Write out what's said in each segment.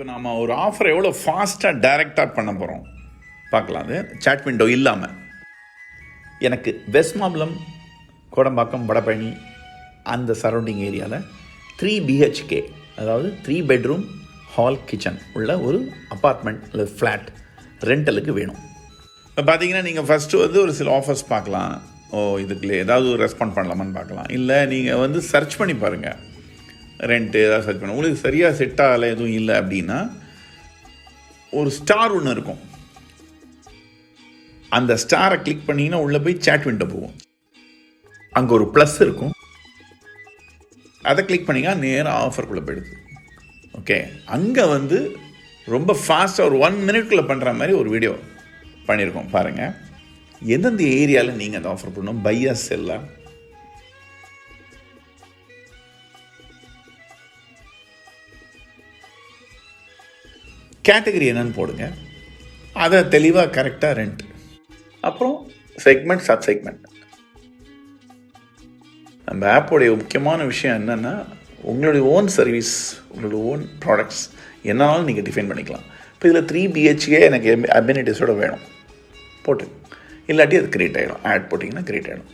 இப்போ நாம் ஒரு ஆஃபர் எவ்வளோ ஃபாஸ்ட்டாக டைரெக்டாக பண்ண போகிறோம் பார்க்கலாம். அது சாட் விண்டோ இல்லாமல் எனக்கு வெஸ்ட் மாம்பலம் கோடம்பாக்கம் வடபழனி அந்த சரௌண்டிங் ஏரியாவில் த்ரீ பிஹெச்கே அதாவது த்ரீ பெட்ரூம் ஹால் கிச்சன் உள்ள ஒரு அப்பார்ட்மெண்ட் அல்லது ஃப்ளாட் ரெண்டலுக்கு வேணும். இப்போ பார்த்தீங்கன்னா நீங்கள் ஃபஸ்ட்டு வந்து ஒரு சில ஆஃபர்ஸ் பார்க்கலாம். ஓ இதுக்குள்ளே ஏதாவது ஒரு ரெஸ்பாண்ட் பண்ணலாமான்னு பார்க்கலாம். இல்லை நீங்கள் வந்து சர்ச் பண்ணி பாருங்கள் ரெண்ட்டு ஏதாவது சர்ச் பண்ண உங்களுக்கு சரியாக செட் ஆகலை எதுவும் இல்லை அப்படின்னா ஒரு ஸ்டார் ஒன்று இருக்கும். அந்த ஸ்டாரை கிளிக் பண்ணிங்கன்னா உள்ளே போய் சேட் விண்டோ போகும். அங்கே ஒரு ப்ளஸ் இருக்கும். அதை கிளிக் பண்ணிங்கன்னா நேராக ஆஃபர்க்குள்ளே போயிடுது. ஓகே அங்கே வந்து ரொம்ப ஃபாஸ்ட்டாக ஒரு ஒன் மினிட்குள்ளே பண்ணுற மாதிரி ஒரு வீடியோ பண்ணியிருக்கோம். பாருங்கள் எந்தெந்த ஏரியாவில் நீங்கள் அந்த ஆஃபர் பண்ணணும்? பையா செல்லாக கேட்டகரி என்னன்னு போடுங்க. அதை தெளிவாக கரெக்டாக ரெண்ட் அப்புறம் செக்மெண்ட் சப் செக்மெண்ட் நம்ம ஆப்போடைய முக்கியமான விஷயம் என்னென்னா உங்களுடைய ஓன் சர்வீஸ் உங்களுடைய ஓன் ப்ராடக்ட்ஸ் என்னாலும் நீங்கள் டிஃபைன் பண்ணிக்கலாம். இப்போ இதில் த்ரீ பிஹெச்கே எனக்கு அபினிட்டிஸோட வேணும். போட்டு. இல்லாட்டி அது கிரியேட் ஆகிடும் ஆட் போட்டிங்கன்னா கிரியேட் ஆகிடும்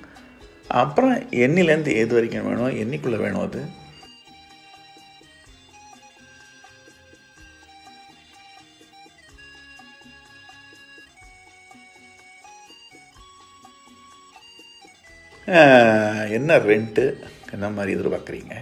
அப்புறம் எண்ணிலேருந்து எது வரைக்கும் வேணும்? என்னைக்குள்ளே வேணும் அது? என்ன ரெண்ட்டு என்ன மாதிரி எதிர்பார்க்குறீங்க?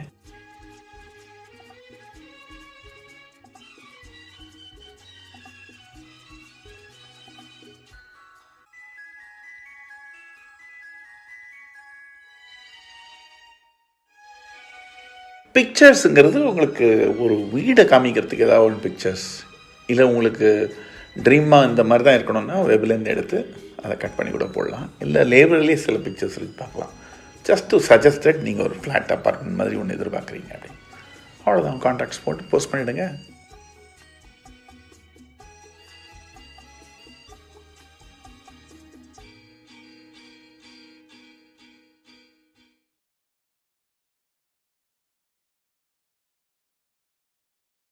பிக்சர்ஸுங்கிறது உங்களுக்கு ஒரு வீடை காமிக்கிறதுக்கு ஏதாவது ஒரு பிக்சர்ஸ் இல்லை உங்களுக்கு ட்ரீமாக இந்த மாதிரி தான் இருக்கணும்னா வெப்லேருந்து எடுத்து அதை கட் பண்ணி கூட போடலாம். இல்லை லேபர்லேயே சில பிக்சர்ஸ் இருக்குது பார்க்கலாம். ஜஸ்ட் டு சஜஸ்டட் நீங்கள் ஒரு ஃப்ளாட் அப்பார்ட்மெண்ட் மாதிரி ஒன்று எதிர்பார்க்குறீங்க அப்படின்னு அவ்வளோதான் கான்டாக்ட்ஸ் போட்டு போஸ்ட் பண்ணிவிடுங்க